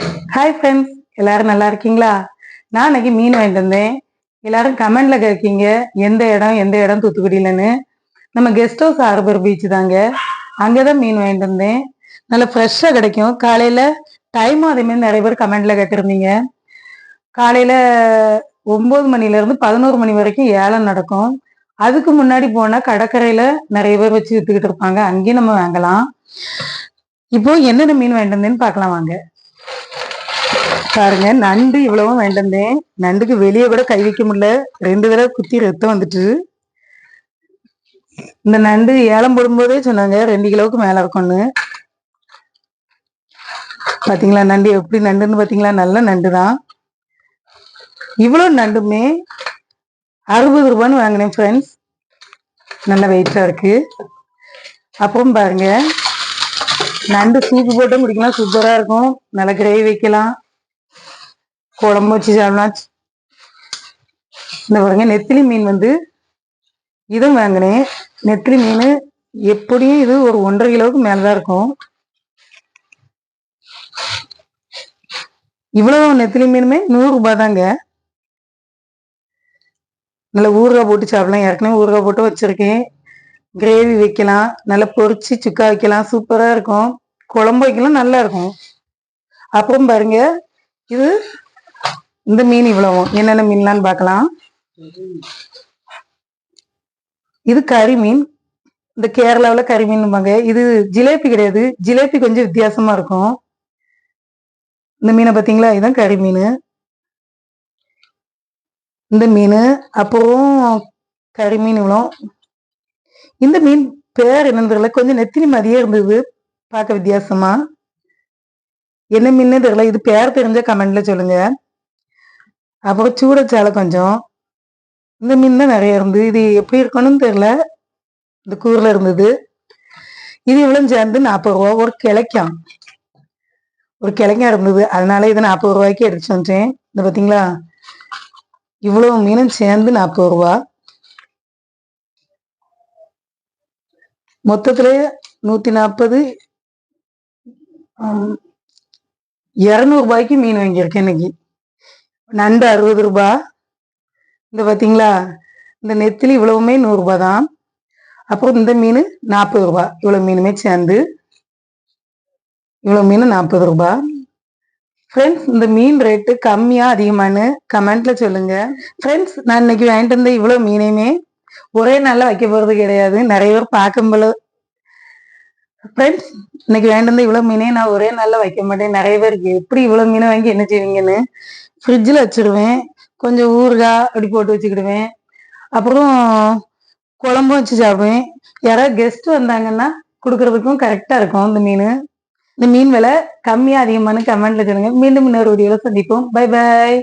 Hi friends எல்லாரும் நல்லா இருக்கீங்களா? நான் அன்னைக்கு மீன் வாங்கிட்டு வந்தேன். எல்லாரும் கமெண்ட்ல கேட்கீங்க. எந்த இடம் எந்த இடம் தூத்துக்குடியிலன்னு? நம்ம கெஸ்ட் ஹவுஸ் ஹார்பர் பீச் தாங்க. அங்கதான் மீன் வாங்கிட்டு வந்தேன். நல்லா ஃப்ரெஷ்ஷாக கிடைக்கும். காலையில டைமும் அதேமாரி நிறைய பேர் கமெண்ட்ல கேட்டிருந்தீங்க. காலையில ஒன்பது மணில இருந்து பதினோரு மணி வரைக்கும் ஏலம் நடக்கும். அதுக்கு முன்னாடி போனா கடற்கரையில நிறைய பேர் வச்சு வித்துக்கிட்டு இருப்பாங்க. அங்கேயும் நம்ம வாங்கலாம். இப்போ என்னென்ன மீன் வாங்கிட்டு வந்தேன்னு பார்க்கலாம் வாங்க. பாருங்க நண்டு இவ்வளவும் வேண்டந்தேன். நண்டுக்கு வெளியே கூட கை வைக்க முடியல. ரெண்டு தடவை குத்தி ரத்தம் வந்துட்டு. இந்த நண்டு ஏலம் போடும்போதே சொன்னாங்க ரெண்டு கிலோவுக்கு மேல இருக்கும்னு. பாத்தீங்களா நண்டு எப்படி நண்டுன்னு பாத்தீங்களா நல்ல நண்டு தான் இவ்வளவு நண்டுமே அறுபது ரூபான்னு வாங்கினேன் ஃப்ரெண்ட்ஸ் நல்ல வெயிட்டா இருக்கு. அப்புறம் பாருங்க நண்டு சூப்பு போட்டும் குடிக்கலாம் சூப்பராக இருக்கும். நல்ல கிரேவி வைக்கலாம். குழம்பு வச்சு சாப்பிடலாம். இந்த பாருங்க நெத்திலி மீன் வந்து இதுவும் வாங்கினேன் நெத்திலி மீன் எப்படியும் இது ஒரு ஒன்றரை கிலோவுக்கு மேலதான் இருக்கும். இவ்வளவு நெத்திலி மீனுமே நூறு ரூபாய் தாங்க. நல்லா ஊறுகாய் போட்டு சாப்பிடலாம். ஏற்கனவே ஊறுகாய் போட்டு வச்சிருக்கேன். கிரேவி வைக்கலாம் நல்லா பொரிச்சு சுக்கா வைக்கலாம் சூப்பரா இருக்கும். குழம்பு வைக்கலாம் நல்லா இருக்கும். அப்புறம் பாருங்க இது இந்த மீன் இவ்வளவும் என்னென்ன மீன்லான்னு பார்க்கலாம். இது கறி மீன். இந்த கேரளாவில் கறி மீன்பாங்க. இது ஜிலேபி கிடையாது. ஜிலேபி கொஞ்சம் வித்தியாசமா இருக்கும். இந்த மீனை பார்த்தீங்களா? இதுதான் கறி மீன். இந்த மீன் அப்புறம் கறி மீன் இவ்வளோ இந்த மீன் பேர் என்னன்னு கொஞ்சம் நெத்தினி மாதிரியே இருந்தது. பார்க்க வித்தியாசமா? என்ன மீன் தெரியல. இது பேர் தெரிஞ்ச கமெண்ட்ல சொல்லுங்க. அப்புறம் சூடச்சாலை கொஞ்சம். இந்த மீன் தான் நிறைய இருந்தது. இது எப்படி இருக்கணும்னு தெரியல. இந்த கூரில் இருந்தது. இது இவ்வளவு சேர்ந்து நாற்பது ரூபா. ஒரு கிளைக்கம். ஒரு கிளைக்கம் இருந்தது. அதனால இது நாற்பது ரூபாய்க்கு எடுத்து வந்துட்டேன். இந்த பார்த்தீங்களா இவ்வளவு மீனும் சேர்ந்து நாற்பது ரூபா. மொத்தத்துல நூத்தி நாற்பது இரநூறு ரூபாய்க்கு மீன் வாங்கியிருக்கேன் இன்னைக்கு. நண்டு அறுபது ரூபா. இந்த பார்த்தீங்களா இந்த நெத்திலி இவ்வளவுமே நூறுரூபா தான். அப்புறம் இந்த மீன் நாற்பது ரூபா. இவ்வளவு மீனுமே சேர்ந்து இவ்வளவு மீன் நாற்பது ரூபா. ஃப்ரெண்ட்ஸ் இந்த மீன் ரேட்டு கம்மியா அதிகமானு கமெண்ட்ல சொல்லுங்க. ஃப்ரெண்ட்ஸ் நான் இன்னைக்கு வாங்கிட்டு வந்த இவ்வளவு மீனையுமே ஒரே நாளில் வைக்க போகிறது கிடையாது. நிறைய பேர் பார்க்கும்போல் ஃப்ரெண்ட்ஸ் இன்னைக்கு வாங்கிட்டு இவ்வளோ மீனே நான் ஒரே நாளில் வைக்க மாட்டேன். நிறைய பேருக்கு எப்படி இவ்வளோ மீனை வாங்கி என்ன செய்வீங்கன்னு ஃப்ரிட்ஜில் வச்சிருவேன் கொஞ்சம் ஊறுகாய் அப்படி போட்டு வச்சுக்கிடுவேன். அப்புறம் குழம்பும் வச்சு சாப்பிடுவேன். யாராவது கெஸ்ட் வந்தாங்கன்னா கொடுக்கறதுக்கும் கரெக்டாக இருக்கும் இந்த மீன். இந்த மீன் விலை கம்மியாக அதிகமானு கமெண்ட்ல சொல்லுங்க. மீண்டும் இன்னொரு வீடியோவில் சந்திப்போம். Bye bye